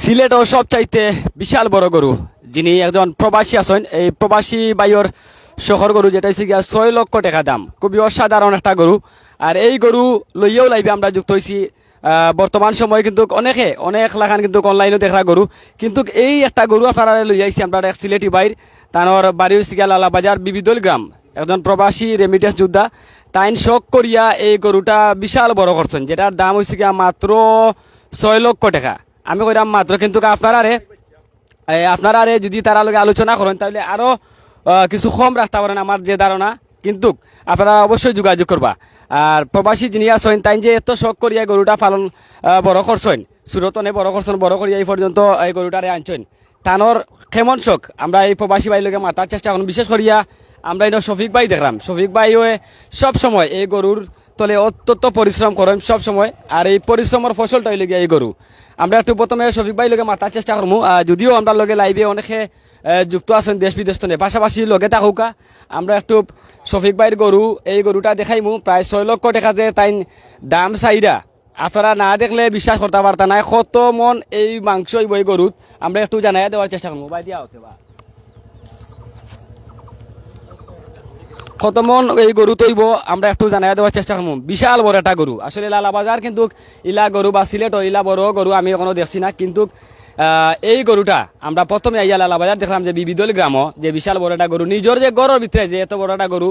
সিলেটও সবচাইতে বিশাল বড় গরু যিনি একজন প্রবাসী আছেন। এই প্রবাসী বাইর শহর গরু যেটা হচ্ছে গিয়া ছয় লক্ষ টাকা দাম। খুবই অসাধারণ একটা গরু আর এই গরু লইয়াও লাইবে আমরা যুক্ত হয়েছি বর্তমান সময় কিন্তু অনেকে, অনেক লাখান কিন্তু অনলাইনে দেখা গরু কিন্তু এই একটা গরু আপনারা লই আইছি আমরা এক সিলেটি বাইর তানোর বাড়ি হচ্ছে গিয়া লালা বাজার বিবিদল গ্রাম। একজন প্রবাসী রেমিটেন্স যোদ্ধা। তাইন শখ করিয়া এই গরুটা বিশাল বড় করছেন যেটার দাম হচ্ছে গিয়া মাত্র ছয় লক্ষ টাকা। আমি কইরাম মাত্র, কিন্তু আপনারা রে আপনারা আরে যদি তারা লগে আলোচনা করেন, তাহলে আরও কিছু কম রাখতে পারেন আমার যে ধারণা। কিন্তু আপনারা অবশ্যই যোগাযোগ করবা। আর প্রবাসী যিনি আছেন, তাই যে এত শখ করিয়া গরুটা পালন বড় করছেন, সুরতনে বড় করছেন, বড় করিয়া এই পর্যন্ত এই গরুটারে আনছেন, তানোর কেমন শখ? আমরা এই প্রবাসী ভাই লগে মাতার চেষ্টা করুন। বিশেষ করিয়া আমরা এনে শফিক ভাই দেখলাম। শফিক ভাই সব সময় এই গরুর তলে অত্যন্ত পরিশ্রম করেন সব সময়। আর এই পরিশ্রমের ফসলটা হইলে গিয়া এই গরু। আমরা একটু প্রথমে শফিক ভাই লগে মাতার চেষ্টা করব যদিও আমরা লগে লাইভে অনেকে যুক্ত আছেন দেশ বিদেশ তনে পাশাপাশি লগে থাকুকা। আমরা একটু শফিক ভাইয়ের গরু এই গরুটা দেখাইমু প্রায় ছয় লক্ষ দেখা যায় তাই দাম চাহিদা। আপনারা না দেখলে বিশ্বাস করতে পারতা নাই কত মন এই মাংস এই গরুত আমরা একটু জানাই দেওয়ার চেষ্টা করব। ভাই, দিয়া হতে বা কত মন এই গরু তৈব, আমরা একটু জানাই দেওয়ার চেষ্টা করব বিশাল বড় একটা গরু। আসলে লালা বাজার কিন্তু ইলা গরু বা সিলেট ইলা বড় গরু আমি এখনও দেখছি না। কিন্তু এই গরুটা আমরা প্রথমে আইয়া লালা বাজার দেখলাম যে বিবিদল গ্রাম, যে বিশাল বড় একটা গরু। নিজের যে গরুর ভিতরে যে এত বড় একটা গরু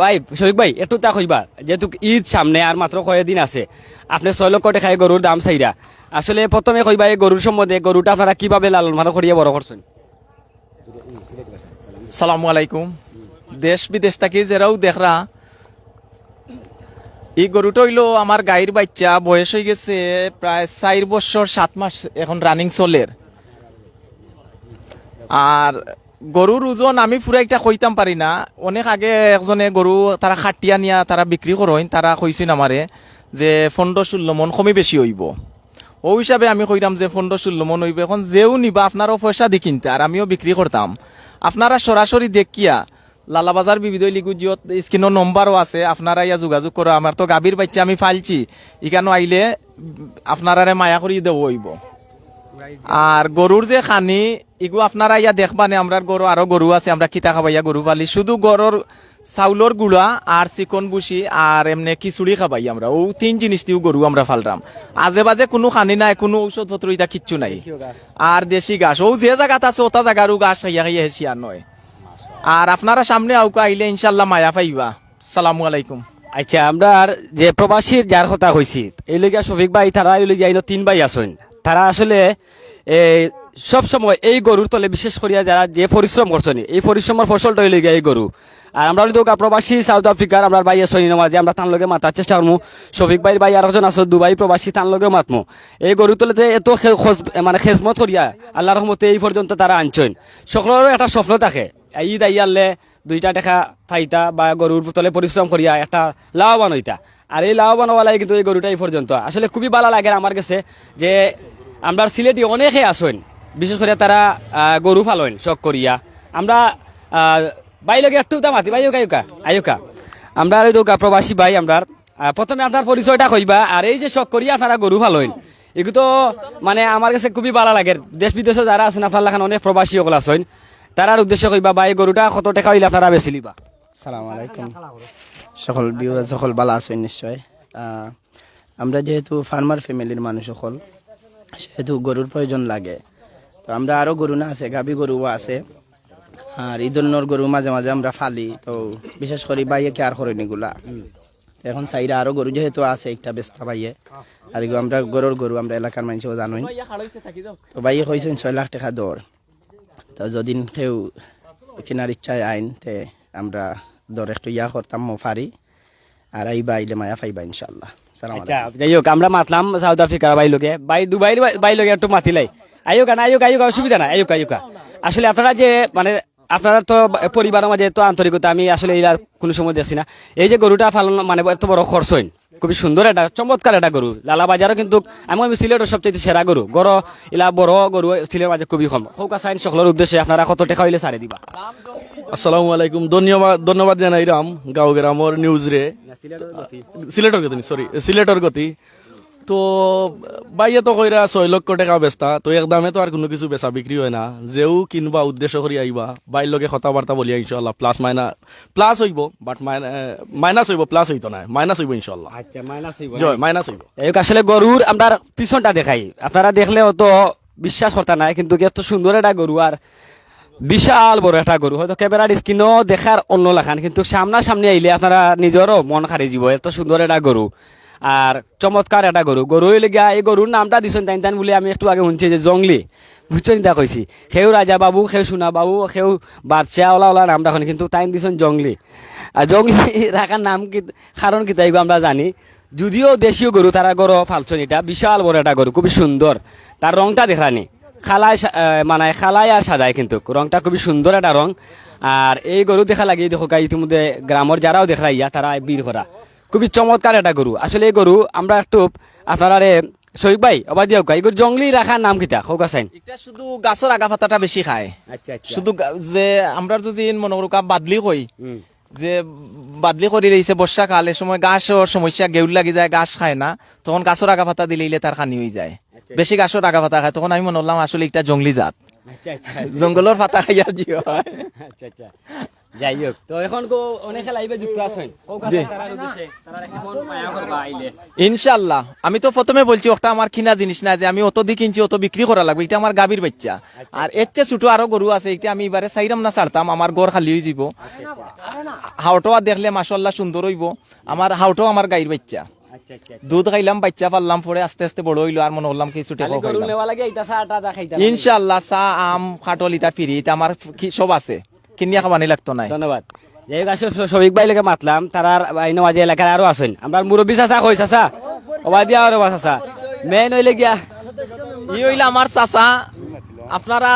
ভাই শরীফ ভাই, একটু তা কইবা যেহেতু ঈদ সামনে আর মাত্র কয়েকদিন আছে। আপনি ছয় লক্ষ টাকা এই গরুর দাম চাইরা। আসলে প্রথমে কইবা এই গরুর সম্বন্ধে গরুটা আপনারা কীভাবে লালন পালন করিয়া বড় করছেন? সালামু আলাইকুম। দেশ বিদেশ থাকি যেরাও দেখরা এই গরুটা হইল আমার গাইর বাচ্চা, বয়স হয়ে গেছে প্রায় চার বছর সাত মাস এখন রানিং চলের আর গরুর ওজন আমি পুরা একটা কইতাম পারি না। অনেক আগে একজনে গরু তারা খাটিয়া নিয়া তারা বিক্রি করেন, তারা কইছেন আমারে যে পনেরো ষোলো মন কমে বেশি হইব। ও হিসাবে আমি কইলাম যে পনেরো ষোলো মন হইব। এখন যেও নিবা, আপনারও পয়সা দি কিনতে, আর আমিও বিক্রি করতাম। আপনারা সরাসরি দেখিয়া লালাবাজার বিবিধ লিগু জিওত স্ক্রিনের নম্বরও আছে। আপনারা ইয়া যোগাযোগ করো। আমার তো গাভীর বাচ্চা আমি ফালছি। ইখানো আইলে উম, আপনারারে মায়া করি দেব হইব। আর গরুর যে খানি ইগু আপনারা ইয়া দেখবানে আমরার গরু আরও গরু আছে আমরা কিতা খাবাইয়া গরু পালি শুধু গরুর চাউলর গুড়া আর চিকন বুসি আর এমনি খিচুড়ি খাবাই আমরা। ও তিন জিনিস দিও গরু আমরা ফালরাম। আজে বাজে কোনো খানি নাই কোনো ঔষধ পত্র ইটা কিচ্ছু নাই। আর দেশি গাছ ও যে জায়গাত আছে ওটা জায়গারও গাছ খাইয়া খাইয়া হেসিয়া নয়। আর আপনারা সামনে আউকা আইলে ইনশাল্লাহ মায়া পাইবা। সালামু আলাইকুম। আচ্ছা আমরা আর যে প্রবাসীর যার কথা কইছি, এই লইগা শফিক ভাই, তারা এই আইনো তিন ভাই আছেন। তারা আসলে এই সব সময় এই গরুর তলে বিশেষ করিয়া যারা যে পরিশ্রম করছেন, এই পরিশ্রমের ফসলটা হইলে গিয়া এই গরু। আর আমরা তো প্রবাসী সাউথ আফ্রিকার, আমরা ভাই আছেন মাঝে, আমরা তার লগে মাতার চেষ্টা করব শফিক ভাই ভাই আর একজন আছে, দুবাই প্রবাসী, তার লগে মাতমো। এই গরু তলেতে এত মানে খেজমত করিয়া, আল্লাহর রহমতে এই পর্যন্ত তারা আনছেন। সকলেরও একটা স্বপ্ন থাকে। ঈদ আইয়ালে দুইটা টাকা ফাইতা বা গরুর তলে পরিশ্রম করিয়া একটা লাভবান হইতা। আর এই লাভবান হওয়া লাগে কিন্তু এই গরুটা এই পর্যন্ত। আসলে খুবই ভালো লাগে আমার কাছে যে আমরা সিলেটি অনেকে আসেন, বিশেষ করে তারা গরু ফালেন শখ করিয়া। আমরা বাইলকে একটু তা মাতি বাইকা আয়ুকা আয়ুকা আমরা এই তো প্রবাসী ভাই আমরা প্রথমে আপনার পরিচয়টা কইবা, আর এই যে শখ করিয়া আপনারা গরু ফালেন এগুলো মানে আমার কাছে খুবই ভালো লাগে। দেশ বিদেশে যারা আছেন, আপনার লাখান অনেক প্রবাসী ওগুলো আছেন। তারার উদ্দেশ্য কইবা বা এই গরুটা কত টাকা হইলে আপনারা বেশি লিবা? সালাম আলাইকুম। সকল বিউ সকল ভালো আছেন নিশ্চয়। আমরা যেহেতু ফার্মার ফ্যামিলির মানুষ সকল, সেহেতু গরুর প্রয়োজন লাগে। তো আমরা আরও গরু না আছে, গাভী গরুও আছে। আর এই ধরনের গরু মাঝে মাঝে আমরা ফালি, তো বিশেষ করে বাইয়ে কেয়ার করেন এগুলা এখন সাইডে আরও গরু যেহেতু আছে, একটা বেস্তা বাইয়ে আর আমরা গরুর গরু আমরা এলাকার মানুষও জানোই। তো বাইয়ে কইছেন ছয় লাখ টাকা দর। তো যদি কেউ কেনার ইচ্ছায় আইন, তে আমরা দর একটু ইয়া করতাম পারি আর আইবা, আইলে মায়া পাইবা ইনশাল্লাহ আচ্ছা যাই হোক, আমরা মাতলাম সাউথ আফ্রিকার ভাই লোকে। ভাই, দুবাই ভাই লোকে একটু মাতিলাই। আয়ুকা না আয়ুকা আয়ুকা অসুবিধা না আয়ুকা আয়ুকা আসলে আপনারা যে মানে আপনারা তো পরিবারের মাঝে এত আন্তরিকতা, আমি আসলে এর কোনো সময় দেখছি না। এই যে গরুটা ফালন মানে এত বড় খরচ হইন। খুবই সুন্দর এটা চমৎকার এটা গরু। লালা বাজারও কিন্তু আমি আমি সিলেটের সবচেয়ে সেরা গরু। গড় এলা বড় গরু সিলেটের মাঝে খুবই কম। সৌকা সাইন সকলের উদ্দেশ্যে আপনারা কত টাকা হইলে সারে দিবা? আসসালামু আলাইকুম ধন্যবাদ ধন্যবাদ জানাই রাম গাঁও গ্রামর নিউজ রে। সিলেটর গতি। সরি সিলেটর গতি। তো বাইয়ে তো কইরা ছয় লক্ষ টাকা বেচতা তো একদমে তো আর কোনো কিছু বেচা বিক্রি হয় না। যেও কিনবা উদ্দেশ্য করে আইবা বাইর লগে কথাবার্তা বলিয়া ইনশাল্লাহ প্লাস মাইনা প্লাস হইব বাট মাইনাস হইব প্লাস হইতো না মাইনাস হইব ইনশাল্লাহ আচ্ছা মাইনাস জয় মাইনাস হইব। এই আসলে গরুর আমরা পিছনটা দেখাই। আপনারা দেখলে অত বিশ্বাস করতে নাই কিন্তু এত সুন্দর একটা গরু আর বিশাল বড় একটা গরু। হয়তো ক্যামেরার স্ক্রিনও দেখার অন্য লাখান কিন্তু সামনা সামনাসামনি আইলে আপনারা নিজেরও মন খারি যাব এত সুন্দর একটা গরু। আর চমৎকার একটা গরু গরু গিয়া এই গরুর নামটা দিছেন তাইন তাইন বলে আমি একটু আগে শুনছি যে জংলি। বুঝছেন তা কইছি সেও রাজা বাবু সেও সোনা বাবু সেও বাদশাহ ওলা ওলা নাম রাখেন কিন্তু তাইন দিছেন জংলি। আর জংলি রাখার নাম কি কারণ কি তাই আমরা জানি। যদিও দেশীয় গরু তারা গরু ফালছন এটা বিশাল বড় একটা গরু খুবই সুন্দর তার রংটা দেখানি আহ, মানে খালায় আর সাদায় কিন্তু। রংটা খুবই সুন্দর একটা রং আর এই গরু দেখা লাগে দেখো ইতিমধ্যে গ্রামের যারাও দেখা ইয়া তারা বীর করা খুবই চমৎকার একটা গরু। আসলে এই গরু আমরা একটু আপনারা রে শহীদ ভাই অবাদ দিও এই গরু জঙ্গলি রাখার নাম কিতা? হোক আসাইন এটা শুধু গাছের আগা পাতাটা বেশি খায়। আচ্ছা আচ্ছা। শুধু যে আমরা যদি মনে করো কা বাদলি কই যে বাদলি করে রয়েছে বর্ষাকাল এ সময় গাছের সমস্যা গেউল লাগি যায় গাছ খায় না তখন গাছের আগা পাতা দিলে তার খানি হয়ে যায় বেশি গাছের আগা পাতা খায় তখন আমি মনে করলাম আসলে এটা জঙ্গলি জাত। আচ্ছা আচ্ছা। জঙ্গলের পাতা খাইয়া জি হয়। আচ্ছা আচ্ছা। যাই হোক তো এখন কো অনেকে লাইভে যুক্ত আছেন। ইনশাল্লাহ আমি তো প্রথমে বলছি ওটা আমার কিনা জিনিস না যে আমি অত দি কিনছি অত বিক্রি করা লাগবে এটা আমার গাভীর বাচ্চা। আর এর চেয়ে ছোট আরও গরু আছে এটা আমি এবারে চাইরাম না ছাড়তাম আমার গড় খালি হয়ে যাব হাওটো আর দেখলে মাসাল্লাহ সুন্দর হইব। আমার হাওটো আমার গাইর বাচ্চা। আচ্ছা আচ্ছা দুধ খাইলাম বাচ্চা পারলাম পরে আস্তে আস্তে বড় হইল আর মনে হলাম কিছু টেকা ইনশাল্লাহ চা আম খাটল ইটা ফিরি আমার সব আছে। কিনিয়া খাবানি লাগতো নাই। ধন্যবাদ। যাই হোক আসলে শফিক ভাই মাতলাম তারার আইন মাঝে এলাকার আরও আছেন। আমরা মুরব্বী চাচা কই চাচা? অবা দিয়া আর অবা চাচা। মেন হইলে গিয়া। ই হইলে আমার চাচা। আপনারা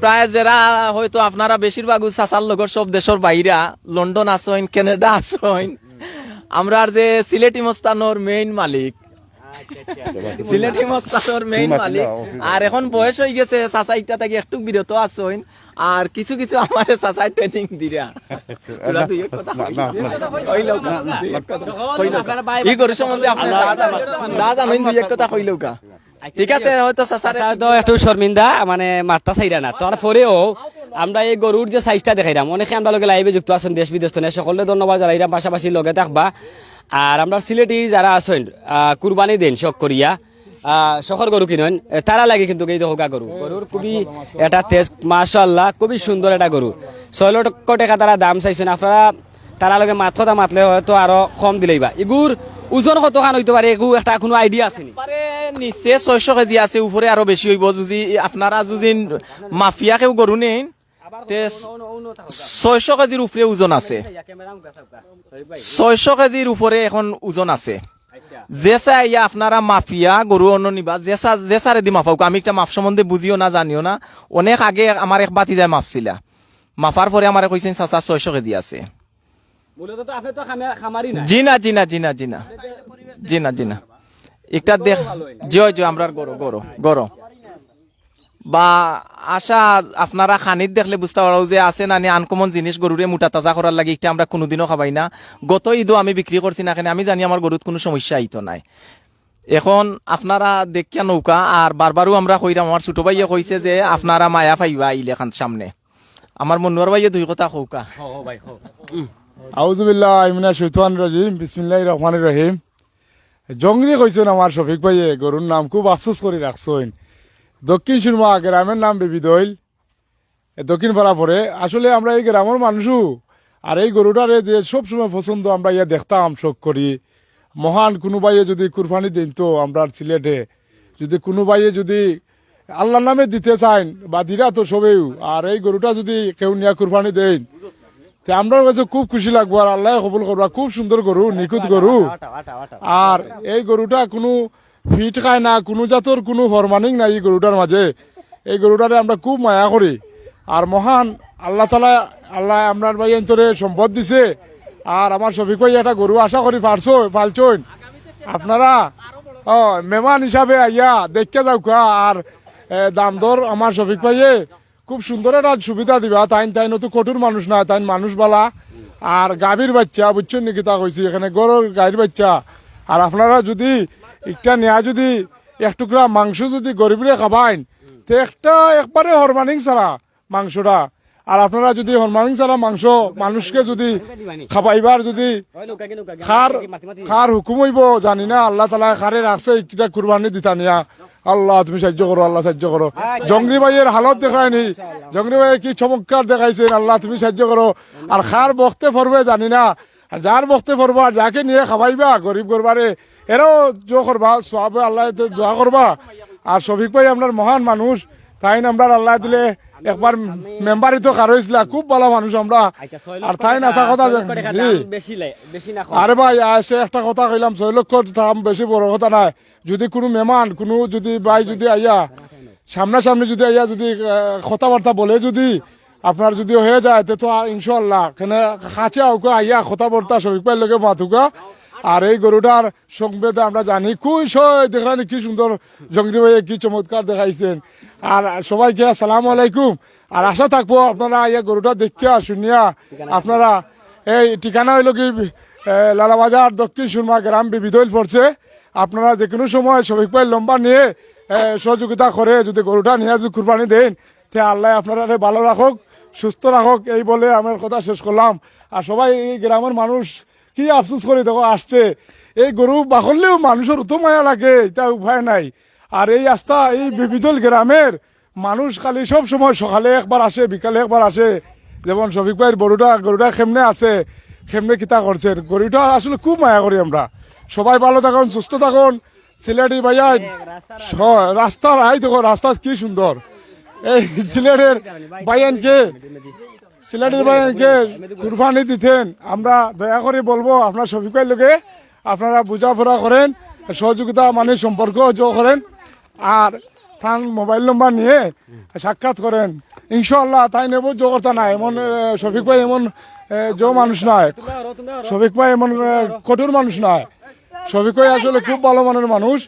প্রায় যারা হয়তো আপনারা বেশিরভাগ চাচার লগর সব দেশের বাইরা লন্ডন আসইন কানাডা আসইন আমরা যে সিলেটি মস্তানোর মেইন মালিক। সিলেটি মস্তানোর মেইন মালিক। আর এখন বয়স হয়ে গেছে থেকে একটু বিরত আসইন আর কিছু কিছু আমার চাচাই ট্রেনিং দিরা। তোরা দুই এক কথা কা? গরু সম্বন্ধে আপনি দুই এক কথা কা ঠিক আছে হয়তো চাচারে তো একটু শর্মিন্দা মানে মাত্রা চাইরা না। তারপরেও আমরা এই গরুর যে সাইজটা দেখাইলাম অনেকে আমরা লগে লাইভে যুক্ত আছেন দেশ বিদেশ থেকে সকলে ধন্যবাদ জানাইলাম পাশাপাশি লগে থাকবা। আর আমরা সিলেটি যারা আছেন কুরবানি দেন শখ করিয়া শখর গরু কিনেন তারা লাগে কিন্তু এই হোকা গরু গরুর খুবই এটা তেজ মাশাল্লাহ খুবই সুন্দর এটা গরু ছয় লক্ষ টাকা তারা দাম চাইছেন। আপনারা তারা লগে মাত কথা মাতলে হয়তো আরও কম দিলেই বা। এগুর ওজন কত খান হইতে পারে? এগু একটা কোনো আইডিয়া আছে পারে, নিচে ছয়শো কেজি আছে উপরে আরও বেশি হইব। যদি আপনারা যদি মাফিয়া কেউ গরু তে ছয়শো কেজির উপরে ওজন আছে। ছয়শো কেজির উপরে এখন ওজন আছে। জেসা ইয়া আপনারা মাফিয়া গরু অন্য নিবা জেসা জেসারে দি মাফাও আমি একটা মাপ সম্বন্ধে বুঝিও না জানিও না। অনেক আগে আমার এক বাতি যায় মাপছিলা মাফার পরে আমার কইছেন চাচা ছয়শো কেজি আছে। জি না জি না জি না জি না। জি না জি না। একটা দেখ জয় জয় আমরা গরো গরো গরো বা আশা আপনারা খানিত দেখলে বুঝতে পারো যে আছে না আনকমন জিনিস গরুরে মোটা তাজা করার লাগে এটা আমরা কোনোদিনও খাবাই না। গত ঈদও আমি বিক্রি করছি না কেন আমি জানি আমার গরুত কোনো সমস্যা আইতো নাই। এখন আপনারা দেখিয়া নৌকা আর বারবারও আমরা কইরাম আমার ছোট ভাইয়ে কইছে যে আপনারা মায়া পাইবা আইলে খান সামনে। আমার মনোয়ার ভাইয়ে দুই কথা কৌকা আউজুবিল্লাহ ইমিনা শৈতান রাজিম বিসমিল্লাহ রহমান রহিম জঙ্গলি কইছেন আমার শফিক ভাইয়ে গরুর নাম খুব আফসোস করে রাখছেন দক্ষিণ সুরমা গ্রামের নাম বেবিদইল এ দক্ষিণ পাড়া পরে আসলে আমরা এই গ্রামের মানুষও। আর এই গরুটারে যে সব সময় পছন্দ আমরা ইয়া দেখতাম শোক করি। মহান কোনো বাইয়ে যদি কুরবানি দিন তো আমরা সিলেটে। যদি কোনো বাইয়ে যদি আল্লাহর নামে দিতে চান বা দিরা তো সবেও। আর এই গরুটা যদি কেউ নিয়ে কুরবানি দেন তে আমরা কাছে খুব খুশি লাগবো। আর আল্লাহ কবুল করবা খুব সুন্দর গরু নিখুঁত গরু। আর এই গরুটা কোনো ফিট খায় না, কোনো জাতর কোনো হরমানিং নাই এই গরুটার মাঝে এই গরুটারে আমরা খুব মায়া করি। আর মহান আল্লাহ তালা আল্লাহ আপনার ভাই অন্তরে সম্পদ দিছে। আর আমার শফিক ভাই একটা গরু আশা করি পারছ পালছইন আপনারা, ও মেমান হিসাবে আইয়া দেখতে যাও আর দাম দর আমার শফিক ভাইয়ে, খুব সুন্দর একটা সুবিধা দিবা। তাইন তাইন তো কঠোর মানুষ না, তাইন মানুষ বালা। আর গাভীর বাচ্চা, বুঝছেন নাকি তা কইছি? এখানে গরুর গাড়ির বাচ্চা। আর আপনারা যদি একটা নেয়া যদি এক টুকরা মাংস যদি গরিবরে খাবাইন, তো একটা একবারে হরমানিং ছাড়া মাংসটা। আর আপনারা যদি হরমানিং ছাড়া মাংস মানুষকে যদি খাবাইবার যদি খার খার হুকুম হইব, জানি না, আল্লাহ তালা খারে রাখছে কিটা কুরবানি দিতা নিয়া আল্লাহ, তুমি সাহায্য করো, আল্লাহ সাহায্য করো। জঙ্গি ভাইয়ের হালত দেখায়নি জঙ্গি ভাই কি চমৎকার দেখাইছেন আল্লাহ তুমি সাহায্য করো। আর খার বক্তে পড়বে জানি না। আর যার বক্তে পড়বা যাকে নিয়ে খাবাইবা গরিব করবারে এরাও জো করবা সব আল্লাহ দোয়া করবা। আর শফিক ভাই আপনার মহান মানুষ তাই আমরা আল্লাহ দিলে একবার মেম্বারই তো কারও খুব ভালো মানুষ আমরা। আর তাই না তা কথা আরে ভাই আসে একটা কথা কইলাম ছয় লক্ষ দাম বেশি বড় কথা নাই। যদি কোনো মেহমান কোনো যদি ভাই যদি আইয়া সামনাসামনি যদি আইয়া যদি কথাবার্তা বলে যদি আপনার যদি হয়ে যায় তো ইনশাল্লাহ কেন কাছে আউকে আইয়া কথাবার্তা শরীর পাই লগে মাথুকা আর এই গরুটার সংবেদে আমরা জানি, খুবই দেখানি কি সুন্দর জঙ্গি ভাই কি চমৎকার দেখাইছেন। আর সবাইকে আসসালামু আলাইকুম। আর আশা থাকব আপনারা ইয়া গরুটা দেখিয়া শুনিয়া আপনারা এই ঠিকানা হইল কি লালাবাজার দক্ষিণ সুরমা গ্রাম বিবিধইল পড়ছে। আপনারা যে কোনো সময় শফিক ভাই লম্বা নিয়ে সহযোগিতা করে যদি গরুটা নিয়ে যদি কুরবানি দেন, তে আল্লাহ আপনারা ভালো রাখুক, সুস্থ রাখুক, এই বলে আমার কথা শেষ করলাম। আর সবাই এই গ্রামের মানুষ কি আফসোস করে দেখো আসছে এই গরু বাকলেও মানুষের তো মায়া লাগে এটা উপায় নাই আর এই আস্থা এই বিবিধল গ্রামের মানুষ খালি সব সময় সকালে একবার আসে বিকালে একবার আসে যেমন শফিক ভাইয়ের গরুটা গরুটা খেমনে আছে খেমনে কিতা করছে গরুটা আসলে খুব মায়া করি আমরা সবাই ভালো থাকুন সুস্থ থাকুন সিলেটি ভাইয়া রাস্তার আই দেখো রাস্তা কি সুন্দর এই সিলেটের বাইয়ানকে সিলেটের বাইয়ানকে কুরবানি দিতেন। আমরা দয়া করে বলব আপনার শফিক লোকে আপনারা বোঝাপড়া করেন, সহযোগিতা মানে সম্পর্ক যোগ করেন, আর তার মোবাইল নম্বর নিয়ে সাক্ষাৎ করেন। ইনশাল্লাহ তাই নেব যোগ্যতা নাই এমন শফিক ভাই এমন জো মানুষ নয়। শফিক ভাই এমন কঠোর মানুষ নয়। শফিক ভাই আসলে খুব ভালো মানের মানুষ।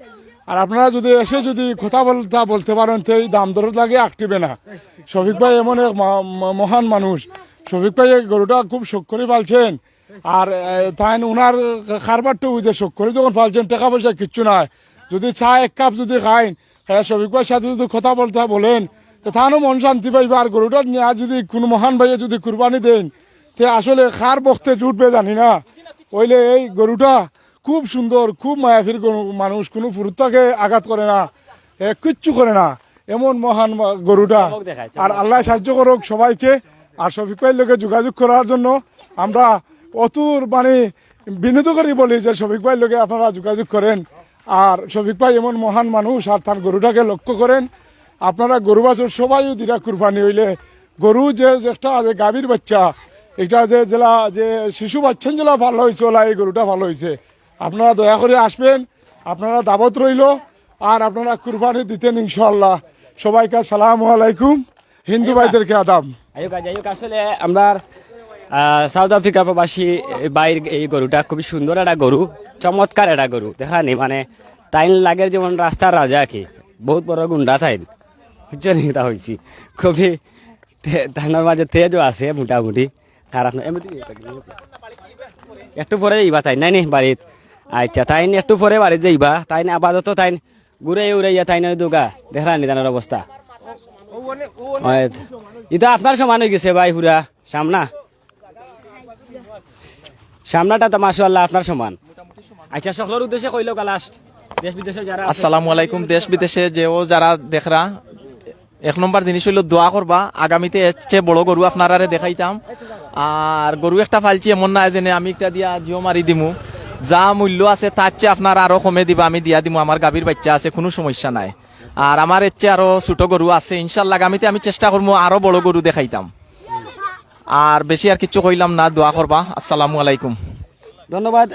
আর আপনারা যদি এসে যদি কথা বলতা, বলতে পারেন, তো এই দাম দর লাগে আঁকটিবে না। শফিক ভাই এমন এক মহা- মহান মানুষ। শফিক ভাই গরুটা খুব শোক করে পালছেন। আর তাই উনার খারবারটা বুঝে শোক করে যখন পালছেন, টাকা পয়সা কিচ্ছু নাই। যদি চা এক কাপ যদি খাইন হ্যাঁ শফিক ভাইয়ের সাথে যদি কথা বলতে বলেন, তো তাহলে মন শান্তি পাইবে। আর গরুটা নিয়ে যদি কোনো মহান ভাইয়ে যদি কুরবানি দেন, তে আসলে খার বখতে জুটবে জানি না। ওইলে এই গরুটা খুব সুন্দর খুব মায়াফির মানুষ কোনো ফুরুত্তাকে আঘাত করে না কিচ্ছু করে না। এমন মহান গরুটা। আর আল্লাহ সাহায্য করুক সবাইকে আর শফিক ভাইয়ের লোকে যোগাযোগ করার জন্য আমরা অতুর মানে বিনোদ করি বলি যে শফিক ভাইয়ের লোকে আপনারা যোগাযোগ করেন। আর শফিক ভাই এমন মহান মানুষ আর তার গরুটাকে লক্ষ্য করেন। আপনারা গরু বাছুর সবাই দিরা কুরবানি হইলে গরু যে একটা যে গাভীর বাচ্চা এটা যে জেলা যে শিশু বাচ্চান জেলা ভালো হয়েছে ওলা এই গরুটা ভালো হয়েছে আপনারা দয়া করে আসবেন আপনারা দাবত রইল আর আপনারা কুরবানি দিতেন ইনশাল্লাহ সবাইকে সালাম আলাইকুম হিন্দু ভাইদেরকে আয়ুক আসলে আমরা সাউথ আফ্রিকা প্রবাসী বাইর এই গরুটা খুবই সুন্দর একটা গরু চমৎকার একটা গরু দেখা নি মানে তাইন লাগের যেমন রাস্তার রাজা কি বহুত বড় গুন্ডা নেই তা হয়েছি খুবই ধানের মাঝে তেজও আছে মোটামুটি খারাপ না এমনি একটু পরে যাইবা তাই নাই নি বাড়িত? আচ্ছা তাই একটু পরে বাড়িত যাইবা। তাই আপাতত তাই ঘুরে উড়াইয়া তাই নয় দুগা। দেখা নি তার অবস্থা। এটা আপনার সমান হয়ে গেছে ভাই হুরা সামনা? সামনাটা তো মাসাল্লাহ আপনার সমান। আচ্ছা সকলের উদ্দেশ্যে কইল লাস্ট দেশ বিদেশে যারা আসসালামু আলাইকুম দেশ বিদেশে যেও যারা দেখরা, এক নম্বর জিনিস হইল দোয়া করবা। আগামীতে চেয়ে বড় গরু আপনারারে দেখাইতাম। আর গরু একটা ফালছি এমন না যেনে আমি একটা দিয়া জিও মারি দিমু। যা মূল্য আছে তার চেয়ে আপনারা আরও কমে দিবা, আমি দিয়া দিমু। আমার গাভীর বাচ্চা আছে, কোনো সমস্যা নাই। আর আমার এর চেয়ে আরও ছোট গরু আছে, ইনশাল্লাহ আগামীতে আমি চেষ্টা করব আরও বড় গরু দেখাইতাম। আর বেশি আর কিছু কইলাম না, দোয়া করবা। আসসালামু আলাইকুম। ধন্যবাদ।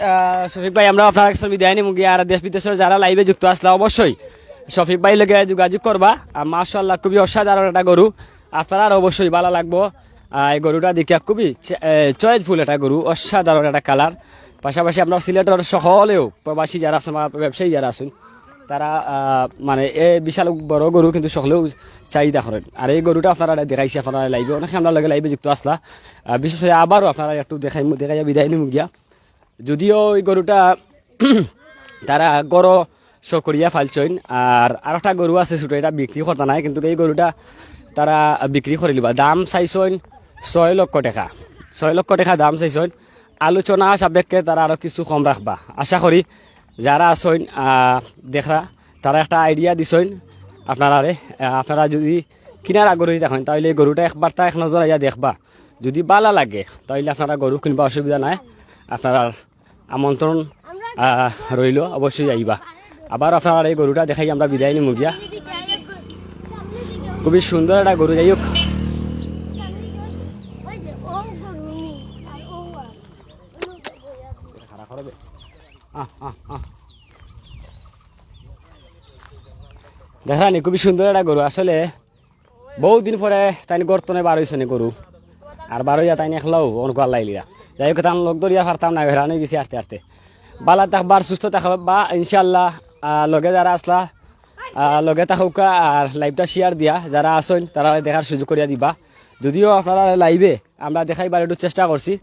শফিক ভাই আমরা আপনার কাছে বিদায় নিমু। গিয়ে আর দেশ বিদেশের যারা লাইভে যুক্ত আসলে অবশ্যই শফিক ভাই লগে যোগাযোগ করবা। আর মাশাল্লাহ খুবই অসাধারণ একটা গরু। আপনার আর অবশ্যই ভালো লাগবো। এই গরুটা দেখিয়া খুবই চয়েসফুল একটা গরু, অসাধারণ একটা কালার পাশাপাশি আপনার সিলেটের সকলেও প্রবাসী যারা আছেন ব্যবসায়ী যারা আছেন, তারা মানে এই বিশাল বড় গরু কিন্তু সকলেও চাহিদা করেন। আর এই গরুটা আপনারা দেখাইছে, আপনারা লাইভে অনেক আমরা লগে লাইভে যুক্ত আসলা বিশেষ করে আবারও আপনারা একটু দেখাই, দেখাইয়া বিদায় নিমু গিয়া। যদিও এই গরুটা তারা গড় সকরিয়া ফালছইন আর আর একটা গরু আছে ছোট, এটা বিক্রি করতে নাই, কিন্তু এই গরুটা তারা বিক্রি করে লিবা দাম চাইছইন ছয় লক্ষ টাকা। ছয় লক্ষ টাকা দাম চাইছইন আলোচনা সাপেক্ষে তারা আরও কিছু কম রাখবা আশা করি যারা আসইন দেখরা তারা একটা আইডিয়া দিছইন আপনারা আপনারা যদি কিনার আগ্রহী দেখেন তাহলে এই গরুটা একবার তা এক নজর আইয়া দেখবা। যদি বালা লাগে তাহলে আপনারা গরু কিনবা অসুবিধা নাই। আপনারা আমন্ত্রণ রইল অবশ্যই আইবা আবার আপনারা এই গরুটা দেখাই আমরা বিদায় নিমু গিয়া। খুবই সুন্দর একটা গরু যাই হোক। দেখানি খুবই সুন্দর একটা গরু। আসলে বহুত দিন পরে তাই গর্তনে বার হয়েছে গরু। আর বার তাই একলাও অনেক লাইলিরা যাই হোক লোক ধরিয়া পারতাম না হেরানো গেছি আস্তে আস্তে। বালা থাকবার সুস্থ থাকবা বা ইনশাল্লাহ লগে যারা আসলা লগে থাকুকা আর লাইভটা শেয়ার দিয়া। যারা আসেন তারা দেখার সুযোগ করিয়া দিবা। যদিও আপনারা লাইভে আমরা দেখাইবার একটু চেষ্টা করছি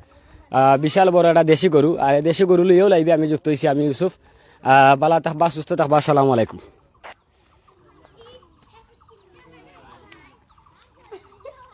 বিশাল বড় একটা দেশি গরু। আর দেশি গরু লইয়েও লাইবে, আমি যুক্ত হয়েছি আমি ইউসুফ। বালা তাহবা সুস্থ তাহবা আসসালামু আলাইকুম।